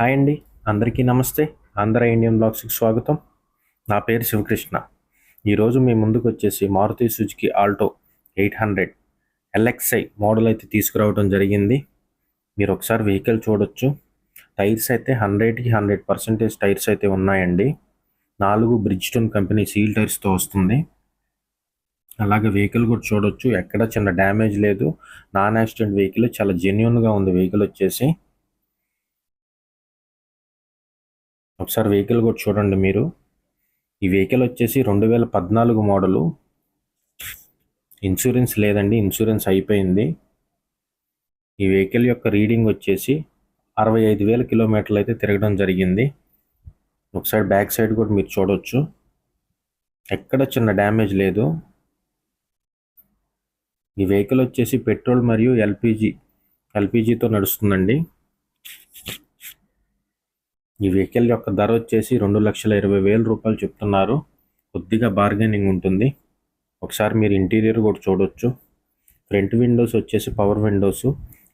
Hi అండి. అందరికీ నమస్తే. ఆంధ్ర ఇండియన్ బ్లాగ్స్కి స్వాగతం. నా పేరు శివకృష్ణ. ఈరోజు మీ ముందుకు వచ్చేసి Maruti Suzuki Alto eight hundred LXI model అయితే తీసుకురావడం జరిగింది. మీరు ఒకసారి వెహికల్ చూడొచ్చు. టైర్స్ అయితే హండ్రెడ్కి హండ్రెడ్ పర్సెంటేజ్ టైర్స్ అయితే ఉన్నాయండి. నాలుగు బ్రిడ్జ్టోన్ కంపెనీ సీల్ టైర్స్తో వస్తుంది. అలాగే వెహికల్ కూడా చూడొచ్చు. ఎక్కడ చిన్న డ్యామేజ్ లేదు. Non accident vehicle. చాలా జెన్యున్గా ఉంది వెహికల్ వచ్చేసి. ఒకసారి వెహికల్ కూడా చూడండి మీరు. ఈ వెహికల్ వచ్చేసి రెండు వేల పద్నాలుగు మోడలు. ఇన్సూరెన్స్ లేదండి ఇన్సూరెన్స్ అయిపోయింది. ఈ వెహికల్ యొక్క రీడింగ్ వచ్చేసి అరవై ఐదు వేల కిలోమీటర్లు అయితే తిరగడం జరిగింది. ఒకసారి బ్యాక్ సైడ్ కూడా మీరు చూడవచ్చు ఎక్కడ చిన్న డ్యామేజ్ లేదు. ఈ వెహికల్ వచ్చేసి పెట్రోల్ మరియు ఎల్పిజి ఎల్పిజితో నడుస్తుందండి. ఈ వెహికల్ యొక్క ధర వచ్చేసి రెండు లక్షల ఇరవై వేల రూపాయలు చెప్తున్నారు. కొద్దిగా బార్గెనింగ్ ఉంటుంది. ఒకసారి మీరు ఇంటీరియర్ కూడా చూడొచ్చు. ఫ్రంట్ విండోస్ వచ్చేసి power windows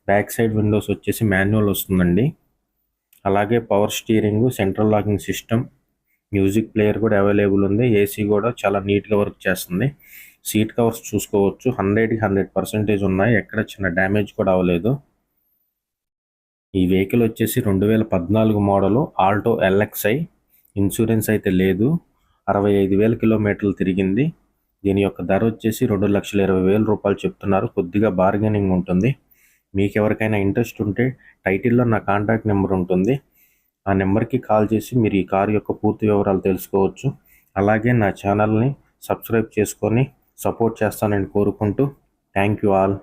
back side windows వచ్చేసి మాన్యువల్ వస్తుందండి. అలాగే power steering central locking system music player కూడా అవైలబుల్ ఉంది. ఏసీ కూడా చాలా నీట్గా వర్క్ చేస్తుంది. సీట్ కవర్స్ చూసుకోవచ్చు. హండ్రెడ్కి హండ్రెడ్ పర్సెంటేజ్ ఉన్నాయి. ఎక్కడ చిన్న డ్యామేజ్ కూడా అవ్వలేదు. ఈ వెహికల్ వచ్చేసి రెండు వేల పద్నాలుగు మోడలు ఆల్టో ఎల్ఎక్స్ఐ. ఇన్సూరెన్స్ అయితే లేదు. అరవై ఐదు వేల కిలోమీటర్లు తిరిగింది. దీని యొక్క ధర వచ్చేసి రెండు లక్షల ఇరవై వేల రూపాయలు చెప్తున్నారు. కొద్దిగా బార్గెనింగ్ ఉంటుంది. మీకు ఎవరికైనా ఇంట్రెస్ట్ ఉంటే టైటిల్లో నా కాంటాక్ట్ నెంబర్ ఉంటుంది. ఆ నెంబర్కి కాల్ చేసి మీరు ఈ కారు యొక్క పూర్తి వివరాలు తెలుసుకోవచ్చు. అలాగే నా ఛానల్ని సబ్స్క్రైబ్ చేసుకొని సపోర్ట్ చేస్తానని కోరుకుంటూ థ్యాంక్ యూ ఆల్.